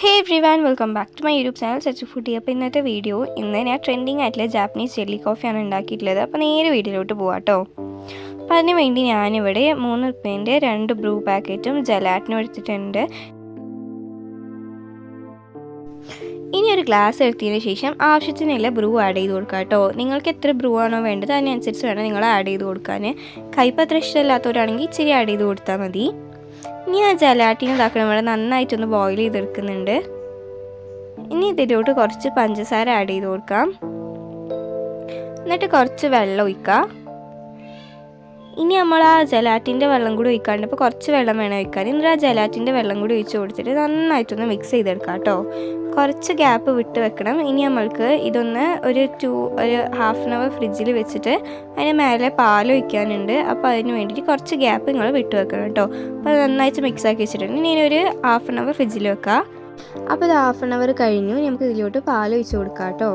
Hey everyone welcome back to my YouTube channel such foodie അപ്പോൾ ഇന്നത്തെ video ഇന്ന് ഞാൻ ട്രെൻഡിങ് ആയിട്ടുള്ള ജാപ്പനീസ് ജെല്ലി കോഫിയാണ് ഉണ്ടാക്കിയിട്ടുള്ളത്. അപ്പോൾ നേരെ വീട്ടിലോട്ട് പോവാം കേട്ടോ അപ്പോൾ അതിന് വേണ്ടി ഞാനിവിടെ മൂന്ന് റുപ്യേന്റെ രണ്ട് ബ്രൂ പാക്കറ്റും ജലാറ്റിനും എടുത്തിട്ടുണ്ട്. ഇനി ഒരു ഗ്ലാസ് എടുത്തതിന് ശേഷം ആവശ്യത്തിനുള്ള ബ്രൂ ആഡ് ചെയ്ത് കൊടുക്കുക കേട്ടോ നിങ്ങൾക്ക് എത്ര ബ്രൂ ആണോ വേണ്ടത് അതിനനുസരിച്ച് വേണം നിങ്ങൾ ആഡ് ചെയ്ത് കൊടുക്കാൻ കയ്പ് അത്ര ഇഷ്ടമില്ലാത്തവരാണെങ്കിൽ ഇച്ചിരി ആഡ് ചെയ്ത് കൊടുത്താൽ മതി. ഇനി ആ ജലാട്ടിന് ഇതാക്കണം. ഇവിടെ നന്നായിട്ടൊന്ന് ബോയിൽ ചെയ്തെടുക്കുന്നുണ്ട്. ഇനി ഇതിലോട്ട് കുറച്ച് പഞ്ചസാര ആഡ് ചെയ്ത് കൊടുക്കാം. എന്നിട്ട് കുറച്ച് വെള്ളം ഒഴിക്കാം. ഇനി നമ്മൾ ആ ജലാറ്റിന്റെ വെള്ളം കൂടി ഒഴിക്കാണ്ട് ഇപ്പോൾ കുറച്ച് വെള്ളം വേണം ഒഴിക്കാൻ. എന്നിട്ട് ആ ജലാറ്റിന്റെ വെള്ളം കൂടി ഒഴിച്ച് കൊടുത്തിട്ട് നന്നായിട്ടൊന്ന് മിക്സ് ചെയ്തെടുക്കാം കേട്ടോ. കുറച്ച് ഗ്യാപ്പ് വിട്ട് വെക്കണം. ഇനി നമ്മൾക്ക് ഇതൊന്ന് ഒരു ടു ഒരു ഹാഫ് ആൻ അവർ ഫ്രിഡ്ജിൽ വെച്ചിട്ട് അതിന് മേലെ പാൽ ഒഴിക്കാനുണ്ട്. അപ്പോൾ അതിന് വേണ്ടിയിട്ട് കുറച്ച് ഗ്യാപ്പ് നിങ്ങൾ വിട്ട് വെക്കണം കേട്ടോ. അപ്പോൾ അത് നന്നായിട്ട് മിക്സ് ആക്കി വെച്ചിട്ടുണ്ട്. ഇനി ഒരു ഹാഫ് ആൻ അവർ ഫ്രിഡ്ജിൽ വെക്കാം. അപ്പോൾ ഇത് ഹാഫ് ആൻ അവർ കഴിഞ്ഞു. നമുക്ക് ഇതിലോട്ട് പാൽ ഒഴിച്ച് കൊടുക്കാം കേട്ടോ.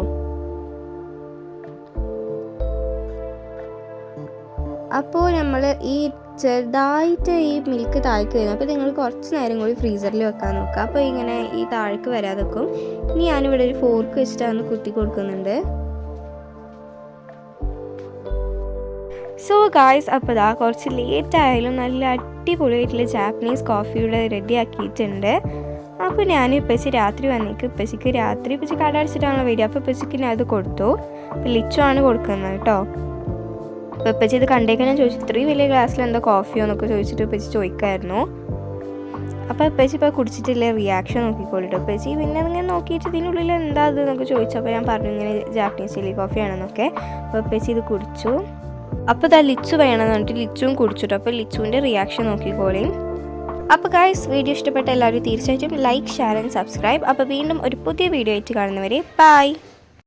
അപ്പോൾ നമ്മൾ ഈ ചെറുതായിട്ട് ഈ മിൽക്ക് താഴ്ക്ക് വരുന്നു. അപ്പോൾ നിങ്ങൾ കുറച്ച് നേരം കൂടി ഫ്രീസറിൽ വെക്കാൻ നോക്കുക അപ്പോൾ ഇങ്ങനെ ഈ താഴേക്ക് വരാതെ വെക്കും ഇനി ഞാനിവിടെ ഒരു ഫോർക്ക് വെച്ചിട്ട് അന്ന് കുത്തി കൊടുക്കുന്നുണ്ട്. സോ ഗായ്സ് അപ്പോൾ ഇതാ കുറച്ച് ലേറ്റ് ആയാലും നല്ല അടിപൊളിയായിട്ടുള്ള ജാപ്പനീസ് കോഫി ഇവിടെ റെഡി ആക്കിയിട്ടുണ്ട്. അപ്പോൾ ഞാൻ ഇപ്പച്ചി രാത്രി വന്നേക്ക്. ഇപ്പച്ചിക്ക് രാത്രി ഇപ്പച്ചി കട അടിച്ചിട്ടാണല്ലോ വരിക. അപ്പോൾ ഇപ്പച്ചിക്ക് ഞാൻ അത് കൊടുത്തു. ലിച്ചു ആണ് കൊടുക്കുന്നത് കേട്ടോ. അപ്പോൾ ഇപ്പച്ചി ഇത് കണ്ടേക്കാൻ ഞാൻ ചോദിച്ചു ഇത്രയും വലിയ ഗ്ലാസ്സിൽ എന്താ കോഫിയോ എന്നൊക്കെ ചോദിച്ചിട്ട് ഇപ്പച്ചി ചോദിക്കായിരുന്നു. അപ്പോൾ ഇപ്പച്ചി ഇപ്പോൾ കുടിച്ചിട്ടില്ല റിയാക്ഷൻ നോക്കിക്കോളിട്ടോ. ഇപ്പച്ചി പിന്നെ ഇങ്ങനെ നോക്കിയിട്ട് ഇതിനുള്ളിൽ എന്താ അത് എന്നൊക്കെ ചോദിച്ചു. അപ്പോൾ ഞാൻ പറഞ്ഞു ഇങ്ങനെ ജാപ്പനീസ് ചില്ലി കോഫിയാണെന്നൊക്കെ അപ്പോൾ ഇപ്പച്ചി ഇത് കുടിച്ചു. അപ്പോൾ ഇതാ ലിച്ചു വേണമെന്ന് പറഞ്ഞിട്ട് ലിച്ചുവും കുടിച്ചിട്ടു. അപ്പോൾ ലിച്ചുവിന്റെ റിയാക്ഷൻ നോക്കിക്കോളിയും അപ്പോൾ ഗായ്സ് വീഡിയോ ഇഷ്ടപ്പെട്ട എല്ലാവരും തീർച്ചയായിട്ടും ലൈക്ക് ഷെയർ ആൻഡ് സബ്സ്ക്രൈബ് അപ്പോൾ വീണ്ടും ഒരു പുതിയ വീഡിയോ ആയിട്ട് കാണുന്നവരെ ബൈ